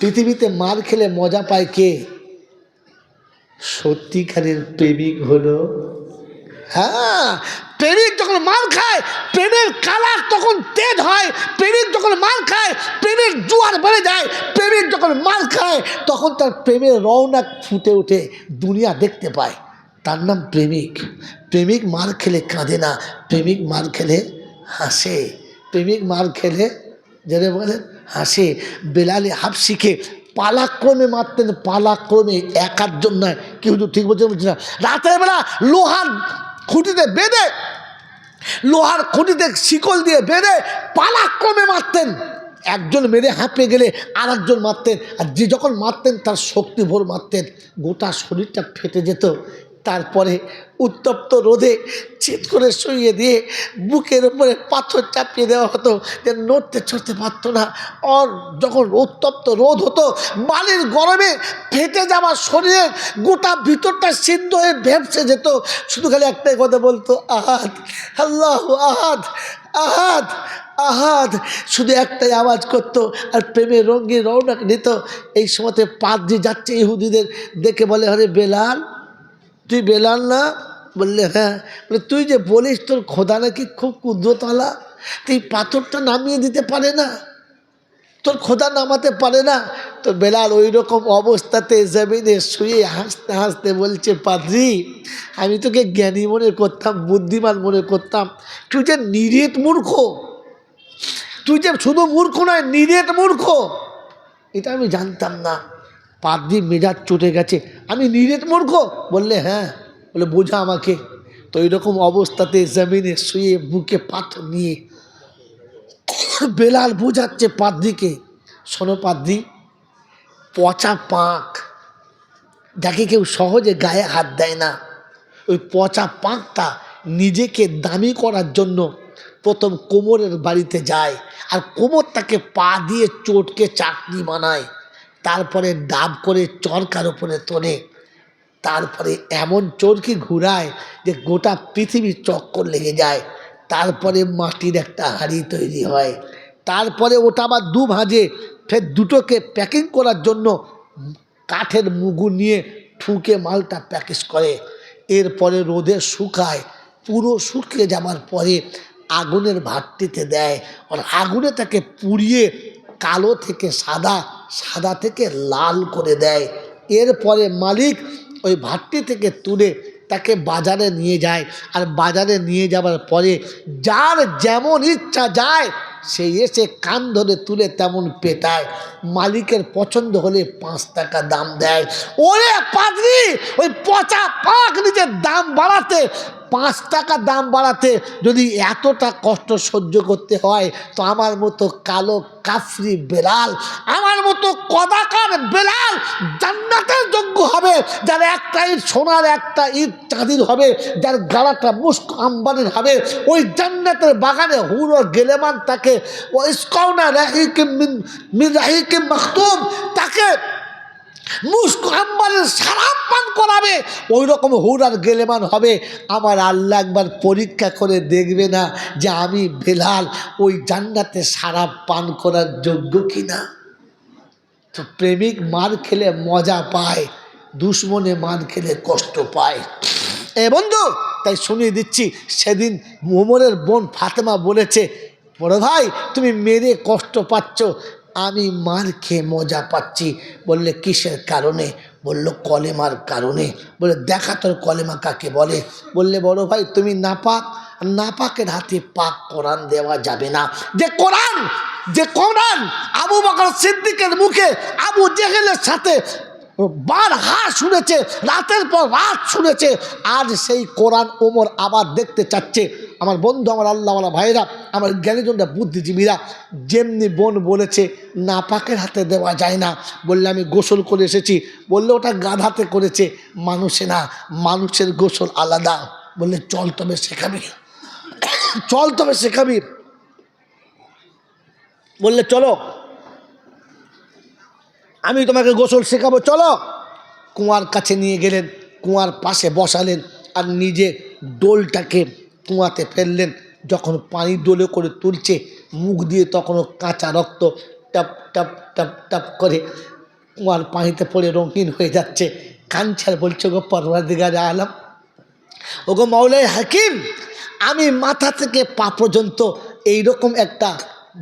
পৃথিবীতে মার খেলে মজা পায় কে? সত্যিকারের প্রেমিক হলো হ্যাঁ প্রেমিক যখন মার খায়, প্রেমের কালার তখন তেজ হয়, প্রেমিক যখন মার খায়, প্রেমের জোয়ার বেড়ে যায়, প্রেমিক যখন মার খায়, তখন তার প্রেমের রওনা ফুটে ওঠে, দুনিয়া দেখতে পায়। তার নাম প্রেমিক। প্রেমিক মার খেলে কাঁদে না, প্রেমিক মার খেলে হাসে, প্রেমিক মার খেলে যেটা বলেন হাসে, বেলালে হাফ শিখে, পালাক্রমে মারতেন, পালাক্রমে একার জন্য কেউ তো ঠিক বলছে বলছে না? রাতের বেলা লোহার খুঁটিতে বেঁধে, লোহার খুঁটিতে শিকল দিয়ে বেঁধে পালাক্রমে মারতেন। একজন মেরে হাঁপিয়ে গেলে আর একজন মারতেন, আর যে যখন মারতেন তার শক্তি ভোর মারতেন। গোটা শরীরটা ফেটে যেত। তারপরে উত্তপ্ত রোদে চিত করে শুইয়ে দিয়ে বুকের উপরে পাথর চাপিয়ে দেওয়া হতো যে নড়তে চড়তে পারতো না। আর যখন উত্তপ্ত রোদ হতো, বালির গরমে ফেটে যাওয়া শরীরের গোটা ভিতরটা সিদ্ধ হয়ে ভেপসে যেত। শুধু খালি একটাই কথা বলতো, আহাদ, আল্লাহ আহাদ আহাদ আহাদ। শুধু একটাই আওয়াজ করতো আর প্রেমের রঙ্গিন রৌনক নিত এই সময়তে পাদ্রি যাচ্ছে ইহুদিদের দেখে বলে, আরে বেলাল, তুই বেলাল না? বললে হ্যাঁ। বলে, তুই যে বলিস তোর খোদা নাকি খুব কুদ্রতলা তুই পাথরটা নামিয়ে দিতে পারে না। তোর খোদা নামাতে পারে না। তো বেলাল ওই রকম অবস্থাতে জমিনে শুয়ে হাসতে হাসতে বলছে, পাদ্রি, আমি তোকে জ্ঞানী মনে করতাম, বুদ্ধিমান মনে করতাম। তুই যে নিরেট মূর্খ। তুই যে শুধু মূর্খ নয়, নিরেট মূর্খ। এটা আমি জানতাম না। পাদ্রি মেজাজ চটে গেছে। আমি নিরেট মূর্খ? বললে হ্যাঁ। বলে, বোঝা আমাকে। তো এরকম অবস্থাতে জমিনে শুয়ে বুকে পাথর নিয়ে বেলাল বোঝাচ্ছে পাদ্রিকে, শোনো পাদ্রি, পচা পাঁক। যাকে কেউ সহজে গায়ে হাত দেয় না। ওই পচা পাঁকটা নিজেকে দামি করার জন্য প্রথম কোমরের বাড়িতে যায় আর কোমরটাকে পা দিয়ে চটকে চাটনি বানায়। তারপরে ডাব করে চরকার উপরে তোলে। তারপরে এমন চরকি ঘুরায় যে গোটা পৃথিবী চক্কর লেগে যায়। তারপরে মাটির একটা হাঁড়ি তৈরি হয়। তারপরে ওটা আবার দু ভাঁজে ফের দুটোকে প্যাকিং করার জন্য কাঠের মুগু নিয়ে ঠুকে মালটা প্যাকেজ করে। এরপরে রোদে শুকায়, পুরো শুকিয়ে যাওয়ার পরে আগুনের ভাটটিতে দেয় আর আগুনে তাকে পুড়িয়ে কালো থেকে সাদা সাদা থেকে লাল করে দেয়। এরপরে মালিক ওই ভাতটি থেকে তুলে তাকে বাজারে নিয়ে যায়। আর বাজারে নিয়ে যাওয়ার পরে যার যেমন ইচ্ছা যায়, সে এসে কান ধরে তুলে তেমন পেটায়। মালিকের পছন্দ হলে পাঁচ টাকা দাম দেয়। ওরে পাদ্রি ওই পচা পাক নিজের দাম বাড়াতে পাঁচ টাকা দাম বাড়াতে যদি এতটা কষ্ট সহ্য করতে হয়, তো আমার মতো কালো কাফরি বেলাল, আমার মতো কদাকার বেলাল জান্নাতের যোগ্য হবে, যার একটা ইট সোনার একটা ইট চাঁদির হবে, যার গাড়াটা মুস্ক আম্বানির হবে। ওই জান্নাতের বাগানে হুড়ো গেলেমান তাকে ও ইস্কৌনা রাহিকে মিন রাহিকে মখতুম, তাকে মুস্ক সারাপ পান করাবে ওই রকম হুরার গেলেমান হবে। আমার আল্লাহ একবার পরীক্ষা করে দেখবে না যে আমি বেলাল, ওই জান্নাতে সারাপ পান করার যোগ্য কিনা? তো প্রেমিক মার খেলে মজা পায়, দুশ্মনে মার খেলে কষ্ট পায়। এ বন্ধু, তাই শুনিয়ে দিচ্ছি, সেদিন মোমরের বোন ফাতেমা বলেছে, বড় ভাই, তুমি মেরে কষ্ট পাচ্ছ আমি মার খেয়ে মজা পাচ্ছি। বললে, কিসের কারণে? বলল, কলেমার কারণে। বলে দেখা তোর কলেমা কাকে বলে? বললে, বড় ভাই, তুমি নাপাক। নাপাকের হাতে পাক কোরআন দেওয়া যাবে না। যে কোরআন যে কোরআন আবু বকর সিদ্দিকের মুখে আবু জেহেলের সাথে বার হা শুনেছে, রাতের পর রাত শুনেছে, আজ সেই কোরআন ওমর আবার দেখতে চাচ্ছে। আমার বন্ধু, আমার আল্লাহওয়ালা ভাইরা আমার জ্ঞানীজনরা, বুদ্ধিজীবীরা, যেমনি বোন বলেছে না নাপাকের হাতে দেওয়া যায় না। বললে, আমি গোসল করে এসেছি। বললে, ওটা গাধাতে করেছে। মানুষে না, মানুষের গোসল আলাদা। বললে, চল তবে শেখাবি চল তবে শেখাবি বললে, চলো। আমি তোমাকে গোসল শেখাবো, চলো। কুয়ার কাছে নিয়ে গেলেন, কুয়ার পাশে বসালেন আর নিজে ডোলটাকে কুয়াতে ফেললেন। যখন পানি ডোলে করে তুলছে, মুখ দিয়ে তখনও কাঁচা রক্ত টপ টপ টপ টপ করে কুয়ার পানিতে পড়ে রঙিন হয়ে যাচ্ছে। কাঞ্চার বলছে গো পরওয়ারদিগারে আলাম, ওগো মাওলাই হাকিম, আমি মাথা থেকে পা পর্যন্ত এইরকম একটা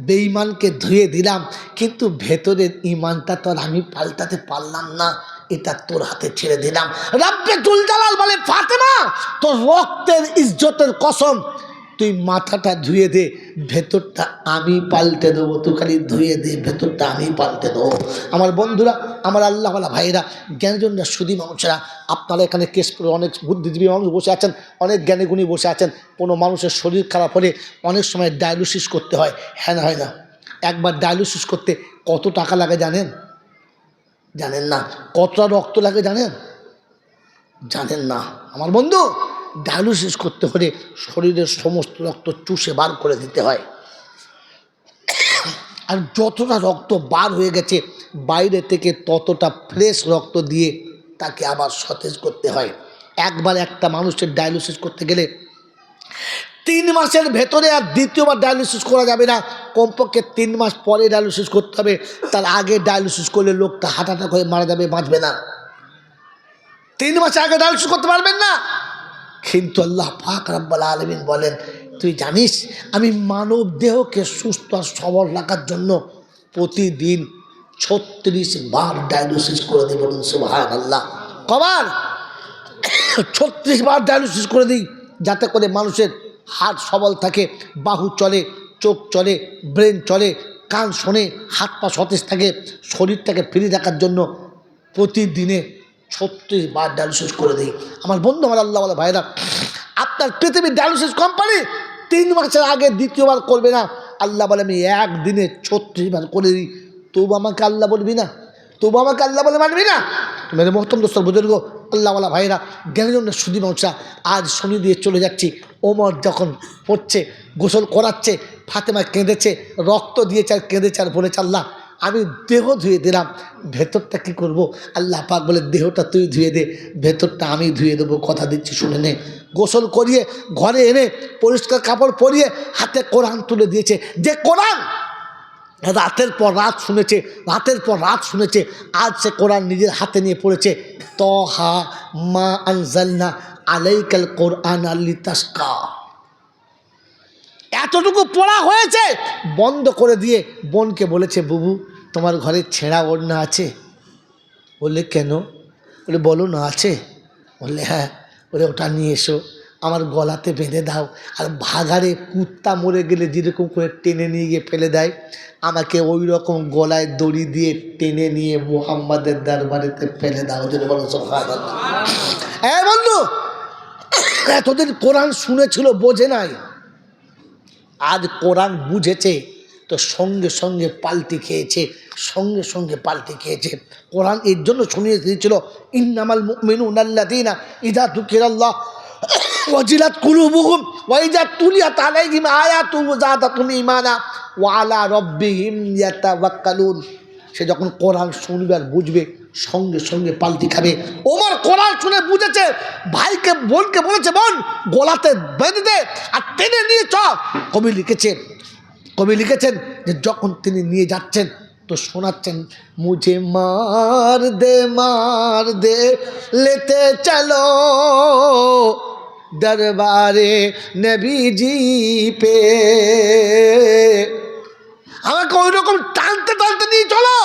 বেঈমানকে ধুয়ে দিলাম, কিন্তু ভেতরের ইমানটা তো আর আমি পাল্টাতে পারলাম না, এটা তোর হাতে ছেড়ে দিলাম। রাব্বে তুল জালাল বলে, ফাতেমা, তোর রক্তের ইজ্জতের কসম তুই মাথাটা ধুয়ে দে, ভেতরটা আমি পাল্টে দেবো, তুই খালি ধুয়ে দে, ভেতরটা আমি পাল্টে দেবো। আমার বন্ধুরা, আমার আল্লাহওয়ালা ভাইরা জ্ঞানজনরা, সুদী মানুষেরা, আপনারা এখানে কেস করে অনেক বুদ্ধিজীবী মানুষ বসে আছেন, অনেক জ্ঞানীগুণী বসে আছেন। কোনো মানুষের শরীর খারাপ হলে অনেক সময় ডায়ালিসিস করতে হয়। হ্যাঁ হয় না? একবার ডায়ালিসিস করতে কত টাকা লাগে জানেন? জানেন না। কতটা রক্ত লাগে জানেন? জানেন না। আমার বন্ধু ডায়ালিসিস করতে হলে শরীরের সমস্ত রক্ত চুষে বার করে দিতে হয়। আর যতটা রক্ত বার হয়ে গেছে, বাইরে থেকে ততটা ফ্রেশ রক্ত দিয়ে তাকে আবার সতেজ করতে হয়। একবার একটা মানুষের ডায়ালিসিস করতে গেলে তিন মাসের ভেতরে আর দ্বিতীয়বার ডায়ালিসিস করা যাবে না। কমপক্ষে তিন মাস পরে ডায়ালিসিস করতে হবে। তার আগে ডায়ালিসিস করলে লোকটা হার্ট হয়ে মারা যাবে, বাঁচবে না। তিন মাস আগে ডায়ালিসিস করতে পারবেন না? কিন্তু আল্লাহ পাক রাব্বাল আলমিন বলেন, তুই জানিস, আমি মানব দেহকে সুস্থ আর সবল রাখার জন্য প্রতিদিন ছত্রিশ বার ডায়ালিসিস করে দিই বলুন সুবাহান আল্লাহ কবার? ছত্রিশ বার ডায়ালিসিস করে দিই, যাতে করে মানুষের হাত সবল থাকে, বাহু চলে, চোখ চলে ব্রেন চলে, কান শোনে, হাত পা সতেজ থাকে, শরীরটাকে ফ্রি রাখার জন্য প্রতিদিনে ছত্রিশ বার ডায়ালিসিস করে দিই। আমার বন্ধু, আমার আল্লাহ বলে ভাইরা আপনার পৃথিবীর ডায়ালিসিস কোম্পানি তিন মাসের আগে দ্বিতীয়বার করবে না। আল্লাহ বলে, আমি একদিনে ছত্রিশ বার করে দিই। তবু আমাকে আল্লাহ বলবি না? তবু আমাকে আল্লাহ বলে মানবি না? মেরে মহতম দোস্তর বুজুর্গ আল্লাহওয়ালা ভাইরা জ্ঞানীজন সুদী মানুষরা আজ শনি দিয়ে চলে যাচ্ছি। ওমর যখন পড়ছে, গোসল করাচ্ছে, ফাতেমা কেঁদেছে, রক্ত দিয়েছে আর কেঁদেছে আর বলেছে, আল্লাহ আমি দেহ ধুয়ে দিলাম। ভেতরটা কি করব? আল্লাহ পাক বলে, দেহটা তুই ধুয়ে দে, ভেতরটা আমি ধুয়ে দেবো, কথা দিচ্ছি, শুনে নে। গোসল করিয়ে ঘরে এনে পরিষ্কার কাপড় পরিয়ে হাতে কোরআন তুলে দিয়েছে। যে কোরআন রাতের পর রাত শুনেছে, রাতের পর রাত শুনেছে, আজ সে কোরআন নিজের হাতে নিয়ে পড়েছে। তহা মা আনজালনা আলাইকাল কোরআন আল্লি তাস্কা এতটুকু পড়া হয়েছে? বন্ধ করে দিয়ে বোনকে বলেছে, বুবু, তোমার ঘরে ছেঁড়া ওড়না আছে? বললে, কেন? বলে, বলো না, আছে। বললে হ্যাঁ বলে, ওটা নিয়ে এসো। আমার গলাতে বেঁধে দাও। আর ভাগাড়ে কুত্তা মরে গেলে যেরকম করে টেনে নিয়ে গিয়ে ফেলে দেয়, আমাকে ওই রকম গলায় দড়ি দিয়ে টেনে নিয়ে মোহাম্মদের দরবারেতে ফেলে দাও, যদি বলো হ্যাঁ বন্ধু, এতদিন কোরআন শুনেছিল, বোঝে নাই। আজ কোরআন বুঝেছে, তো সঙ্গে সঙ্গে পাল্টি খেয়েছে, সঙ্গে সঙ্গে পাল্টি খেয়েছে। কোরআন এর জন্য শুনিয়ে দিয়েছিল, ইন্নামাল মেনু নাল্লাদিনা ইদা দুঃখের আল্লাহ ওয়াজিলাত কুলুবুহুম ওয়াইজা তুলিয়াত আলাইহিম আয়াতুহু যাদাতুহুম ঈমানা ওয়া আলা রাব্বিহিম ইয়াতাওয়াক্কালুন। সে যখন কোরআন শুনবে আর বুঝবে সঙ্গে সঙ্গে পাল্টি খাবে। ওমর কোরআন শুনে বুঝেছে, ভাইকে, বোনকে বলেছে, বোন, গোলাতে বেঁধে দে আর টেনে নিয়ে চ কবি লিখেছেন কবি লিখেছেন যে যখন তিনি নিয়ে যাচ্ছেন, তো শোনাচ্ছেন, মুঝে মার দে মার দে, লেতে চলো দরবারে নবীজি পে। আমাকে ওই রকম টানতে টানতে নিয়ে চলো।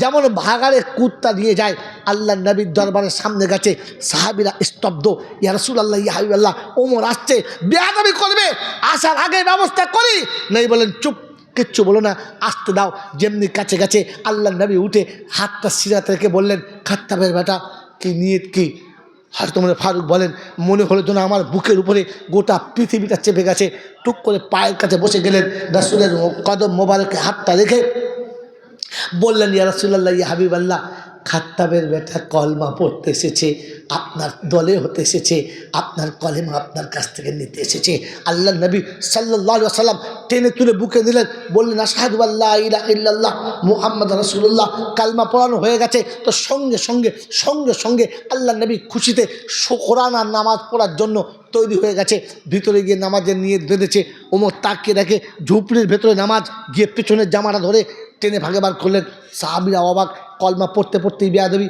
যেমন ভাগাড়ে কুত্তা নিয়ে যায় আল্লাহ নবীর দরবারের সামনে গেছে, সাহাবিরা স্তব্ধ, ইয়া রসুল আল্লাহ ইয়া হাবিবাল্লাহ, ওমর আসছে, বেয়াদবি করবে, আসার আগে ব্যবস্থা করি। নেই বলেন, চুপ, কিচ্ছু বলো না, আসতে দাও। যেমনি কাছে গেছে আল্লাহ নবী উঠে হাতটা সিরাতে রেখে বললেন খাত্তাবের বেটা, কি নিয়ত কি? হয়তো তোমার ফারুক বলেন, মনে হলো যেন আমার বুকের উপরে গোটা পৃথিবীটা চেপে গেছে। টুক করে পায়ের কাছে বসে গেলেন, রাসুলের কদম মোবারকে হাতটা রেখে বললেন, ইয়া রাসুল্লাহ ইয়া আল্লাহ খাত্তাবের বেটা কলমা পড়তে এসেছে, আপনার দলে হতে এসেছে, আপনার কলেমা আপনার কাছ থেকে নিতে এসেছে। আল্লাহ নবী সাল্লাহ সাল্লাম টেনে তুলে বুকে দিলেন, বললেন আসাহাদু আল্লাহ ইলা ইল্লাল্লাহ মুহাম্মদ রসুল্লাহ কালমা পড়ানো হয়ে গেছে। তো সঙ্গে সঙ্গে সঙ্গে সঙ্গে আল্লাহ নবী খুশিতে আর নামাজ পড়ার জন্য তৈরি হয়ে গেছে। ভিতরে গিয়ে নামাজের নিয়ে বেঁধেছে। ওমর তাকিয়ে রেখে ঝুপড়ির ভেতরে নামাজ, গিয়ে পেছনের জামাটা ধরে টেনে ভাগে বার করলেন। সাহাবিরা অবাক কলমা পড়তে পড়তেই বেয়াদবি।